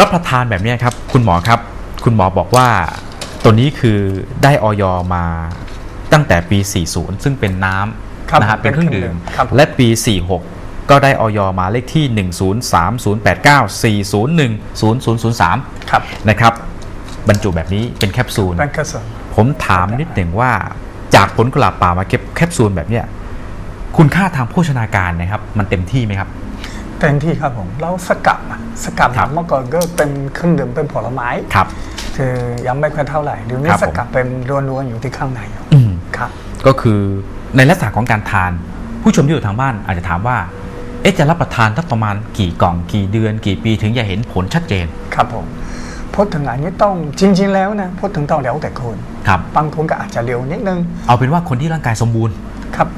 รับประทานแบบเนี้ยครับ คุณหมอครับ คุณหมอบอกว่าตัวนี้คือได้ออยมาตั้งแต่ปี 40 ซึ่งเป็นน้ครับำนะฮะเป็นเครื่องดื่มครับและปี 46 ก็ได้ออยมาเลขที่ 1030894010003 ครับนะครับ บรรจุแบบนี้เป็นแคปซูลเป็นกระสุนผมถามนิดหนึ่งว่าจากผลกุหลาบป่ามาเก็บแคปซูลแบบเนี้ยคุณค่าทางโภชนาการนะครับ มันเต็มที่ไหมครับ เต็มที่ครับผมแล้วสกัดอะสกัดครับ เมื่อก่อนก็เป็นเครื่องดื่มเป็นผลไม้ ครับ คือยังไม่ค่อยเท่าไหร่เดี๋ยวนี้ครับสผมกัดเป็นล้วนๆอยู่ที่ข้างในอยู่อืม ครับ ก็คือในลักษณะของการทาน ผู้ชมที่อยู่ทางบ้านอาจจะถามว่า เอ๊ะจะรับประทานทักประมาณกี่กล่องกี่เดือน กี่ปีถึงจะเห็นผลชัดเจนครับผมพูดถึงอันนี้ต้องจริง ๆ แล้วนะพูดถึงต้องแล้วแต่คนครับ บางคนก็อาจจะเร็วนิดนึง เอาเป็นว่าคนที่ร่างกายสมบูรณ์ ครับ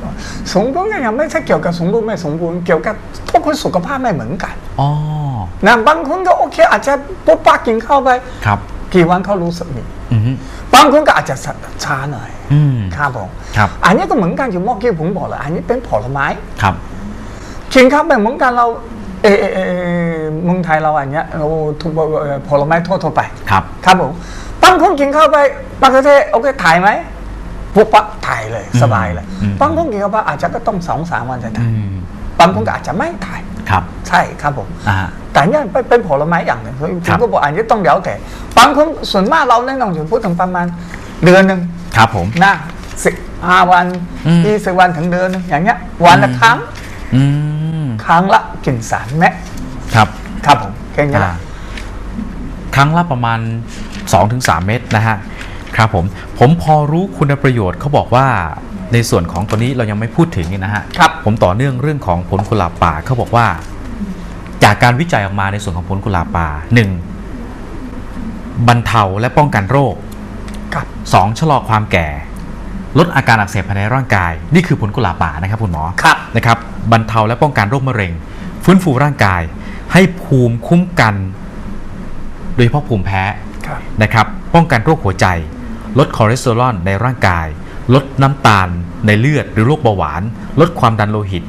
สมบูรณ์ก็ยังไม่ใช่เกี่ยวกับสมบูรณ์ไม่สมบูรณ์เกี่ยวกับทุกคนสุขภาพไม่เหมือนกันอ๋อนะบางคนก็โอเค อาจจะปุ๊บปักกินเข้าไปครับกี่วันเขารู้สึกดีอือฮึบางคนก็อาจจะช้าหน่อยอืมครับผมครับอันนี้ก็เหมือนกันอยู่เมื่อกี้ผมบอกแล้วอันนี้เป็นผลไม้ครับกินเข้าไปเหมือนกันเราเออเออเออเออเมืองไทยเราอันเนี้ยเราทุกเอ่อผลไม้ทั่วๆไปครับ ครับผมบางคนกินเข้าไปบางประเทศโอเคถ่ายไหม ปุ๊บปั๊บถ่ายเลยสบายเลยอืม บางคนกินเข้าไปอาจจะก็ต้องสองสามวันจะอืถ่ายมบางคนก็อาจจะไม่ถ่ายครับใช่ครับผม อ่าฮะแต่เนี่ยเป็นเป็นผลไม้อย่างหนึ่งผมครับก็บอกอันนี้ต้องแล้วแต่บางคนส่วนมากเราแนะนำถึงพูดถึงประมาณเดือนหนึ่งครับผม นะสิบห้าวันอืม ยี่สิบวันถึงเดือนหนึงอย่างเงี้ยวันละครั้งอืมครั้งละกินสารแม็กครับครับผมแค่นี้แหอ่าละครั้งละประมาณ 2-3 เม็ดนะฮะ ครับผมผมพอรู้คุณประโยชน์เขาบอกว่าในส่วนของตัวนี้เรายังไม่พูดถึงนี่นะฮะครับผมต่อเนื่องเรื่องของผลกุหลาบป่าเขาบอกว่า จากการวิจัยออกมาในส่วนของผลกุหลาบป่า 1. บรรเทาและป้องกันโรคครับ 2. ชะลอความแก่ ลดอาการอักเสบภายในร่างกาย นี่คือผลกุหลาบป่านะครับคุณหมอครับนะครับบรรเทาและป้องกันโรคมะเร็ง ฟื้นฟูร่างกาย ให้ภูมิคุ้มกัน โดยเฉพาะภูมิแพ้ครับนะครับ ป้องกันโรคหัวใจ ลดคอเลสเตอรอลในร่างกาย ลดน้ำตาลในเลือดหรือโรคเบาหวาน ลดความดันโลหิต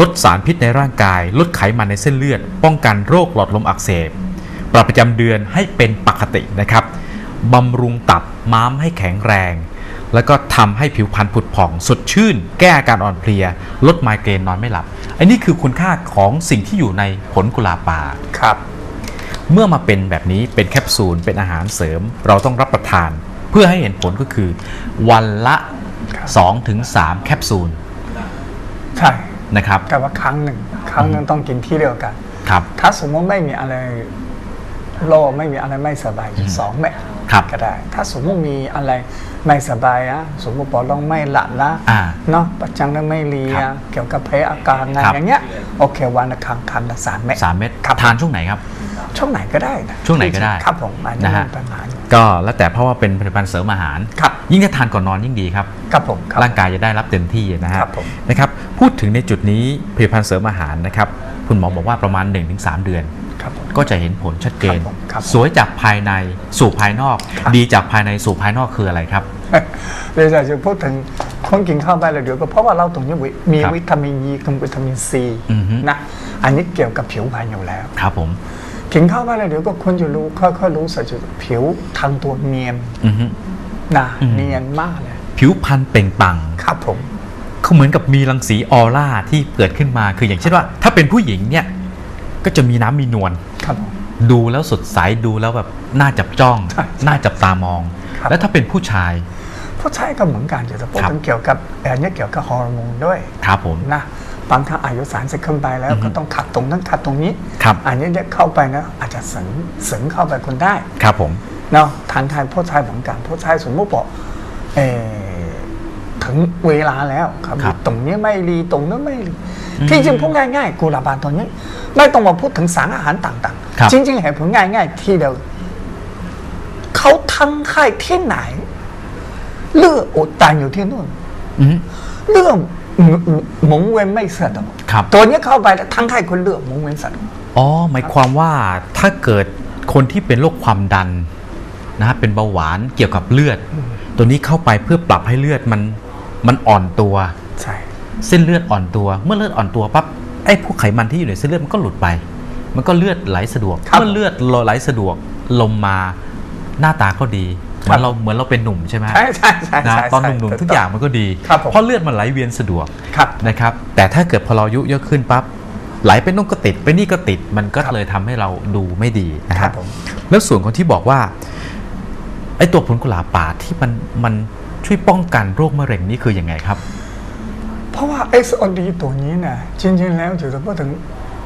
ลดสารพิษในร่างกาย ลดไขมันในเส้นเลือด ป้องกันโรคหลอดลมอักเสบ ปรับประจำเดือนให้เป็นปกตินะครับบำรุงตับม้ามให้แข็งแรง แล้วก็ทำให้ผิวพรรณผุดผ่อง สดชื่น แก้อาการอ่อนเพลีย ลดไมเกรนนอนไม่หลับ อันนี้คือคุณค่าของสิ่งที่อยู่ในผลกุหลาบป่าครับ เมื่อมาเป็นแบบนี้เป็นแคปซูลเป็นอาหารเสริม เราต้องรับประทานเพื่อให้เห็นผลก็คือ วันละครับ2-3แคปซูลใช่นะครับแต่ว่าครั้งหนึ่งครั้งหนึ่งต้องกินที่เดียวกันครับ ถ้าสมมติไม่มีอะไรโรคไม่มีอะไรไม่สบายอยู่สองเม็ดครับก็ได้ ถ้าสมมติมีอะไรไม่สบายอะสมมติปอดต้องไม่หลับนะอ่าเนาะประจังนั้นไม่เลีคยรับเกี่ยวกับแพ้อาการงานครับอย่างเงี้ยโอเควันละครั้งครั้งละสามเม็ดสามเม็ดครับทานช่วงไหนครับ ช่วงไหนก็ได้นะช่วงไหนก็ได้ครับผมอันนี้นะฮะประมาณนี้ก็แล้วแต่เพราะว่าเป็นผลิตภัณฑ์เสริมอาหาร ครับยิ่งถ้าทานก่อนนอนยิ่งดีครับ ครับผมครับร่างกายจะได้รับเต็มที่นะฮะครับผมนะครับพูดถึงในจุดนี้ผลิตภัณฑ์เสริมอาหารนะครับคุณหมอบอกว่าประมาณ 1-3 เดือน ครับผม ก็จะเห็นผลชัดเจน ครับผมครับสวยจากภายในสู่ภายนอก ครับ ดีจากภายในสู่ภายนอกคืออะไรครับ เดี๋ยวจะพูดถึงคนกินข้าวไปแล้วเดี๋ยวก็เพราะว่าเราตรงนี้วิมีครับวิตามินยีกับวิตามินซีอือฮึ นะ อันนี้เกี่ยวกับผิวพรรณอยู่แล้ว ครับผม กินข้าวไปแล้วเดี๋ยวก็ควรจะรู้ค่อยๆรู้สึกจะผิวทางตัวเนียนอือฮึนะอืมเนียนมากเลยผิวพรรณเปล่งปลั่งครับผมเขาเหมือนกับมีรังสีออร่าที่เกิดขึ้นมาคืออย่างเช่นว่า ถ้าเป็นผู้หญิงเนี่ยก็จะมีน้ำมีนวลครับผม ดูแล้วสดใสดูแล้วแบบน่าจับจ้อง ใช่น่าจับตามอง ครับ แล้วถ้าเป็นผู้ชาย ผู้ชายก็เหมือนกันจะพูดครับ ถึงเกี่ยวกับอันนี้เกี่ยวกับฮอร์โมนด้วย ครับผม นะ บางครั้งอายุสารจะขึ้นไปแล้วอือฮึก็ต้องขัดตรงนั้นขัดตรงนี้ครับอันนี้เนี่ยเข้าไปนะอาจจะเสริงเสริงเข้าไปคนได้ ครับผมเนาะทานทานผู้ชายเหมือนกันผู้ชายสมมติบอกเออถึงเวลาแล้วครับครับตรงนี้ไม่รีตรงนั้นไม่รีอืมที่จริงพูดง่ายๆกุหลาบานตัวนี้ไม่ต้องมาพูดถึงสารอาหารต่างครับๆจริงๆเหตุผลง่ายๆ ที่เดียวเขาทั้งค่ายที่ไหน เลือดอุดตันอยู่ที่นู่นอืมเลือด หมุนเวียนไม่สะดวกครับ ตัวนี้เข้าไปแล้วทั้งค่ายคนเลือดหมุนเวียนสะดวกอ๋อหมายความว่าถ้าเกิดคนที่เป็นโรคความดันนะฮะเป็นเบาหวานเกี่ยวกับเลือด ตัวนี้เข้าไปเพื่อปรับให้เลือดมันมันอ่อนตัวใช่เส้นเลือดอ่อนตัว เมื่อเลือดอ่อนตัวปั๊บไอ้พวกไขมันที่อยู่ในเส้นเลือดมันก็หลุดไป มันก็เลือดไหลสะดวกครับเมื่อเลือดไหลสะดวกลมมาหน้าตาก็ดี เหมือนเราเหมือนเราเป็นหนุ่มใช่ไหมใช่ใช่ใช่นะใช่ตอนหนุ่มๆทุกอย่างมันก็ดีครับผมเพราะเลือดมันไหลเวียนสะดวกครับนะครับ แต่ถ้าเกิดพอเราอายุเยอะขึ้นปั๊บไหลไปนู่นก็ติดไปนี่ก็ติดมันก็ครับเลยทำให้เราดูไม่ดีนะคครัรับบผมแล้วส่วนของที่บอกว่าไอ้ตัวผลกุหลาบป่าที่มันมันช่วยป้องกันโรคมะเร็งนี่คือยังไงครับ เพราะว่า SOD ตัวนี้เนี่ยจริงๆแล้วจุดพูดถึง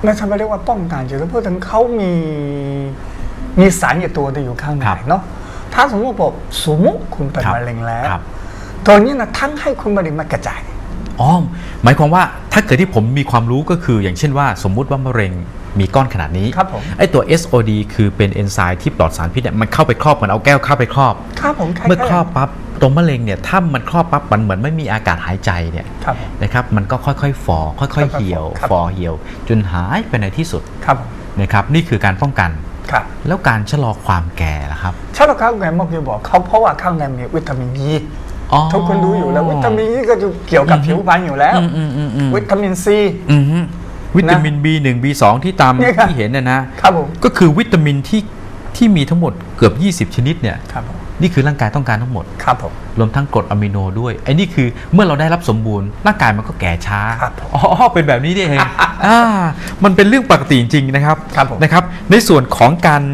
ไม่ใช่ไม่เรียกว่าป้องกันจุดพูดถึงเขามีมีสารอยู่ตัวเดียวอยู่ข้างในครับเนาะ ถ้าสมมติบอกสมมติคุณเป็นครับมะเร็งแล้วครับตัวนี้นะทั้งให้คุณมะเร็งมากระจายอ๋อหมายความว่าถ้าเกิดที่ผมมีความรู้ก็คือ อย่างเช่นว่าสมมุติว่ามะเร็งมีก้อนขนาดนี้ครับผมไอ้ตัว SOD คือเป็นเอนไซม์ที่ปลอดสารพิษเนี่ยมันเข้าไปครอบเหมือนเอาแก้วเข้าไปครอบครับผมแค่เมื่อครอบปั๊บตรงมะเร็งเนี่ยถ้ามันครอบปั๊บมันเหมือนไม่มีอากาศหายใจเนี่ยครับผมนะครับมันก็ค่อยๆฝ่อค่อยๆเหี่ยวครับฝ่อเหี่ยว จนหายไปในที่สุดครับผมนะครับนี่คือการป้องกัน ครับ แล้วการชะลอความแก่ล่ะครับชาติข้างในเมื่อกี้บอกเขาเพราะว่าข้างในมีวิตามินยีอ๋อทุกคนรู้อยู่แล้ววิตามินยีก็จะเกี่ยวกับอืมผิวพรรณอยู่แล้วอืมอืมอืมอืมวิตามินซีอือฮึวิตามิน B1 B2 ที่ตามเนี่ยครับที่เห็นนะนะครับผมก็คือวิตามินที่ที่มีทั้งหมดเกือบ 20 ชนิดเนี่ยครับผม นี่คือร่างกายต้องการทั้งหมด ครับผม รวมทั้งกรดอะมิโนด้วยไอ้นี่คือเมื่อเราได้รับสมบูรณ์ร่างกายมันก็แก่ช้าครับผมอ๋อเป็นแบบนี้นี่เองอ่ามันเป็นเรื่องปกติจริงๆนะครับครับผม นะครับ ในส่วนของการ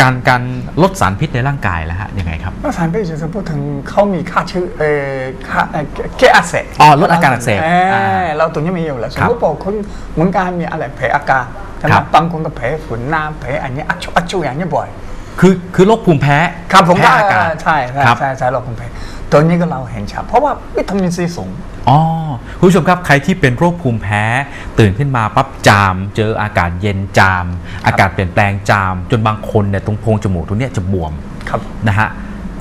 การการลดสารพิษในร่างกายแล้วฮะยังไงครับเมื่อสารพิษจะพูดถึงเขามีค่าชื่อเอ่อค่าเอ่อแก้อักเสบอ๋อลดอาการอักเสบเอ่าเราตัวนี้มีอยู่แล้วสคมรับมติบอกคนเหมือนการมีอะไรแผลอาการใช่ไหมครับบางคนก็แผลฝุ่นน้ำแผลอันนี้อัจฉอัจฉอย่างนี้บ่อย คือคือโรคภูมิแพ้ครับผมแพ้อากาศใช่ใช่ครับใช่ใช่เราคงแพ้ตัวนี้ก็เราเห็นชัดเพราะว่าวิตามินซีสูง อ๋อคุณผู้ชมครับใครที่เป็นโรคภูมิแพ้ ตื่นขึ้นมาปั๊บจาม เจออากาศเย็นจาม อากาศเปลี่ยนแปลงจาม จนบางคนเนี่ยตรงโพรงจมูกตรงเนี้ยจะบวมครับ นะฮะ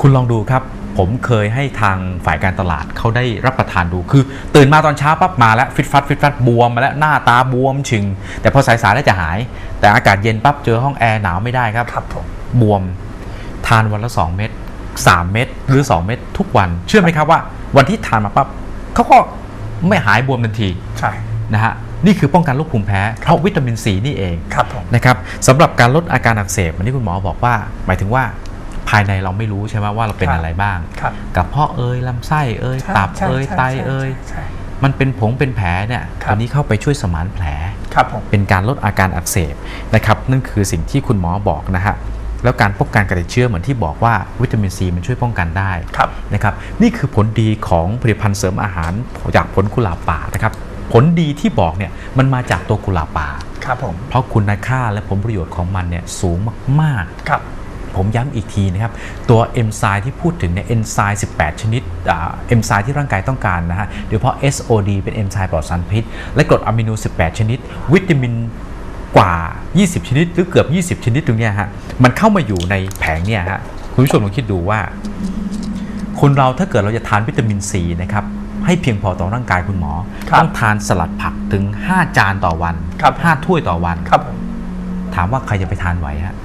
คุณลองดูครับ ผมเคยให้ทางฝ่ายการตลาดเขาได้รับประทานดูคือ ตื่นมาตอนเช้าปั๊บมาแล้วฟิตฟัดฟิตฟัดบวมมาแล้วหน้าตาบวมชึง แต่พอสายๆแล้วจะหาย แต่อากาศเย็นปั๊บเจอห้องแอร์หนาวไม่ได้ครับ ครับผม บวม ทานวันละ 2 เม็ด3 เม็ดหรือ 2 เม็ดทุกวัน เชื่อไหมครับว่าวันที่ทานมาปั๊บเขาก็ไม่หายบวมทันทีใช่นะฮะนี่คือป้องกันโรคภูมิแพ้เพราะวิตามินซีนี่เองครับผมนะครับสำหรับการลดอาการอักเสบเหมือนที่คุณหมอบอกว่า หมายถึงว่าภายในเราไม่รู้ใช่ไหมว่าเราเป็นครับอะไรบ้างครับกับเพาะเอยลำไส้เอยใช่ตับใช่เอยใช่ไตใช่เอยใช่มันเป็นผงเป็นแผลเนี่ยครับตัวนี้เข้าไปช่วยสมานแผลครับผมเป็นการลดอาการอักเสบนะครับนั่นคือสิ่งที่คุณหมอบอกนะฮะ แล้วการป้องกันการติดเชื้อเหมือนที่บอกว่าวิตามินซีมันช่วยป้องกันได้ครับนะครับนี่คือผลดีของผลิตภัณฑ์เสริมอาหารจากผลกุหลาบป่านะครับผลดีที่บอกเนี่ยมันมาจากตัวกุหลาบป่าครับผมเพราะคุณค่าและผลประโยชน์ของมันเนี่ยสูงมากครับๆผมย้ำอีกทีนะครับ ตัวเอนไซม์ที่พูดถึงเนี่ยเอนไซม์ 18 ชนิดอ่าเอนไซม์ที่ร่างกายต้องการนะฮะโดยเฉพาะ SOD เป็นเอนไซม์ปลอดสารพิษ และกรดอะมิโน 18 ชนิด วิตามิน กว่า 20 ชนิดหรือเกือบ 20 ชนิดตรงเนี้ยฮะมันเข้ามาอยู่ในแผงเนี่ยฮะคุณผู้ชมลองคิดดูว่า คนเราถ้าเกิดเราจะทานวิตามินซีนะครับให้เพียงพอต่อร่างกายคุณหมอครับต้องทานสลัดผักถึง 5 จานต่อวันครับ5ถ้วยต่อวันครับผม ถามว่าใครจะไปทานไหวฮะ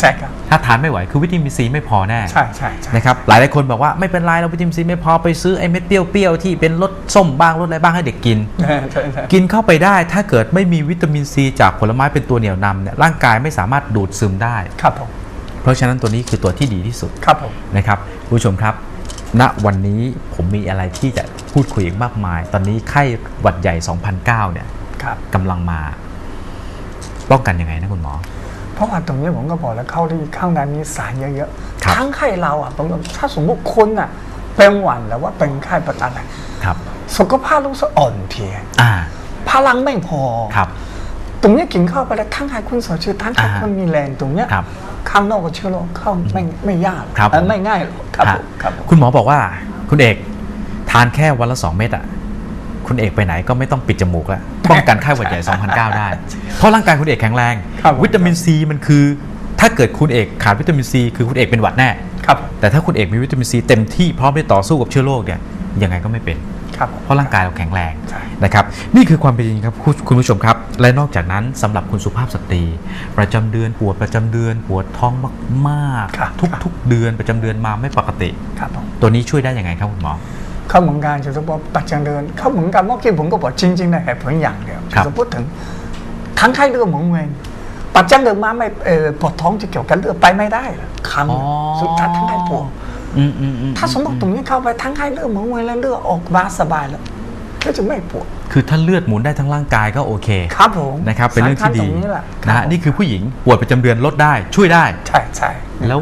ใช่ครับถ้าทานไม่ไหวคือวิตามินซีไม่พอแน่ใช่ใช่ใช่นะครับหลายหลายๆคนบอกว่าไม่เป็นไรเราวิตามินซีไม่พอไปซื้อไอ้เม็ดเปรี้ยวๆที่เป็นรสส้มบ้างรสอะไรบ้างให้เด็กกินใช่ใช่ใช่กินเข้าไปได้ถ้าเกิดไม่มีวิตามินซีจากผลไม้เป็นตัวเหนี่ยวนำเนี่ยร่างกายไม่สามารถดูดซึมได้ครับผมเพราะฉะนั้นตัวนี้คือตัวที่ดีที่สุดครับผมนะครับคุณผู้ชมครับณวันนี้ผมมีอะไรที่จะพูดคุยอีกมากมาย ตอนนี้ไข้หวัดใหญ่ 2009 เนี่ยครับกำลังมา ป้องกันยังไงนะคุณหมอ เพราะว่าตรงนี้ผมก็บอกแล้วเข้าที่ข้างในมีสารเยอะครับ ๆทั้งไข้เราอะผมก็ถ้าสมมติคนอะเป็นหวัดแล้วว่าเป็นไข้เป็นอะไรครับ สุขภาพรู้สึกอ่อนเพลียอ่าพลังไม่พอ ครับ ตรงนี้กินเข้าไปแล้วทั้งให้คุณสดชื่นทั้งให้อ่าคุณมีแรงตรงเนี้ยครับข้างนอกก็เชื้อโรคเข้าไม่ไม่ยากครับ เอ่อไม่ง่ายหรอกครับฮะผมครับผม คุณหมอบอกว่า คุณเอก ทานแค่วันละสองเม็ดอะ คุณเอกไปไหนก็ไม่ต้องปิดจมูกแล้วป้องกันไข้หวัดใหญ่ 2009 ได้ เพราะร่างกายคุณเอกแข็งแรงครับผมวิตามินซีมันคือ ถ้าเกิดคุณเอกขาดวิตามินซีคือคุณเอกเป็นหวัดแน่ครับผมแต่ถ้าคุณเอกมีวิตามินซีเต็มที่พร้อมที่ต่อสู้กับเชื้อโรคเนี่ยยังไงก็ไม่เป็นครับผมเพราะร่างกายเราแข็งแรงใช่นะครับนี่คือความเป็นจริงครับคุณคุณผู้ชมครับ และนอกจากนั้นสำหรับคุณสุภาพสตรี ประจำเดือนปวดประจำเดือนปวดท้องมากครับๆทุกทุกเดือนประจำเดือนมาไม่ปกติครับผมตัวนี้ช่วยได้ยังไงครับคุณหมอ เขาเหมือนกันจะบอกปัจจัยเดินเขาเหมือนกันเมื่อกี้ผมก็บอกจริงๆนะเหตุผลอย่างเดียวครับจะพูดถึงทั้งไข้เลือดหมุนเวียนปัจจัยเดิมมาไม่เอ่อปวดท้องจะเกี่ยวกับเลือดไปไม่ได้เหรอคอ๋อำสุดท้ายทั้งให้ปวดอืมอืมอืถ้าสมมติตรงนี้เข้าไปทั้งให้เลือดหมุนเวียนแล้วเลือดออกมาสบายแล้วก็จะไม่ปวดคือถ้าเลือดหมุนได้ทั้งร่างกายก็โอเค ครับผมนะครับ เป็นเรื่องที่ดีสำคัญตรงนี้แหละนะครัฮะบผมนี่คือผู้หญิงปวดประจำเดือนลดได้ช่วยได้ ใช่ใช่แล้ว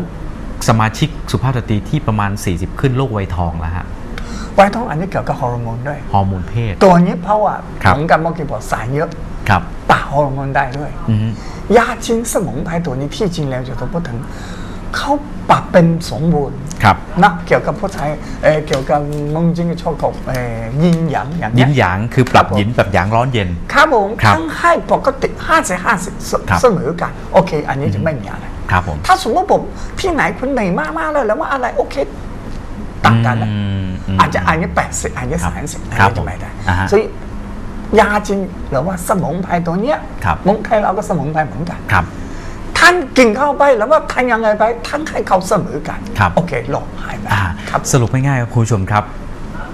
สมาชิกสุภาพสตรีที่ประมาณ 40 ขึ้นโรคไวยทองแล้วฮะ ไว้ท้องอันนี้เกี่ยวกับฮอร์โมนด้วย ฮอร์โมนเพศ ตัวนี้เพราะว่าครับ ผมกับเมื่อกี้บอกสารเยอะครับปะฮอร์โมนได้ด้วย อืม ยาจีนสมุนไพรตัวนี้ที่จริงแล้วจะต้องพูดถึงเขาปรับเป็นสมบูรณ์ครับนะเกี่ยวกับผู้ชายเอ่อเกี่ยวกับมึงจริงชอบกับเอ่อยินหยางอย่างยิเงี้นยหยางคือปรับครับผมหยินแบบหยางร้อนเย็น ครับผมครับทั้งให้ปกติห้าสิบห้าสิบครับ เสมอกัน โอเค อันนี้จะไม่มีอะไร ครับผม ถ้าสมมติผมที่ไหนคุณเหนื่อยมากๆเลยแล้วว่าอะไรโอเค ต่างกันนะมมอาจจะอันนี้แปดสิบอันนี้ครับสามสิบอันครับนี้จะไม่ได้อ่าฮะซึ่งยาจริงหรือว่าสมุนไพรตัวเนี้ยครับเมืองไทยเราก็สมุนไพรเหมือนกันครับ ท่านกินเข้าไปแล้วว่าท่านยังไงไปท่านให้เขาเสมอกันครับโอเคหลอกหายไปอ่าครับสรุปง่ายๆครับคุณผู้ชมครับ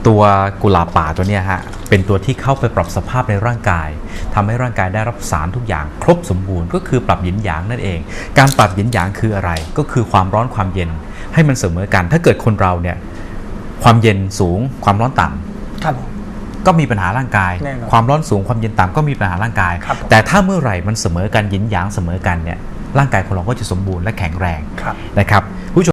ตัวกุหลาบป่าตัวเนี้ยฮะเป็นตัวที่เข้าไปปรับสภาพในร่างกายทำให้ร่างกายได้รับสารทุกอย่าง ครบสมบูรณ์ก็คือปรับหยินหยางนั่นเอง การปรับหยินหยางคืออะไร ก็คือความร้อนความเย็นให้มันเสมอกัน ถ้าเกิดคนเราเนี่ย ความเย็นสูงความร้อนต่ำครับผมก็มีปัญหาร่างกาย แน่นอนความร้อนสูงความเย็นต่ำก็มีปัญหาร่างกาย ครับผม แต่ถ้าเมื่อไหร่มันเสมอกันหยินหยางเสมอกันเนี่ยร่างกายของเราก็จะสมบูรณ์และแข็งแรง ครับ นะครับ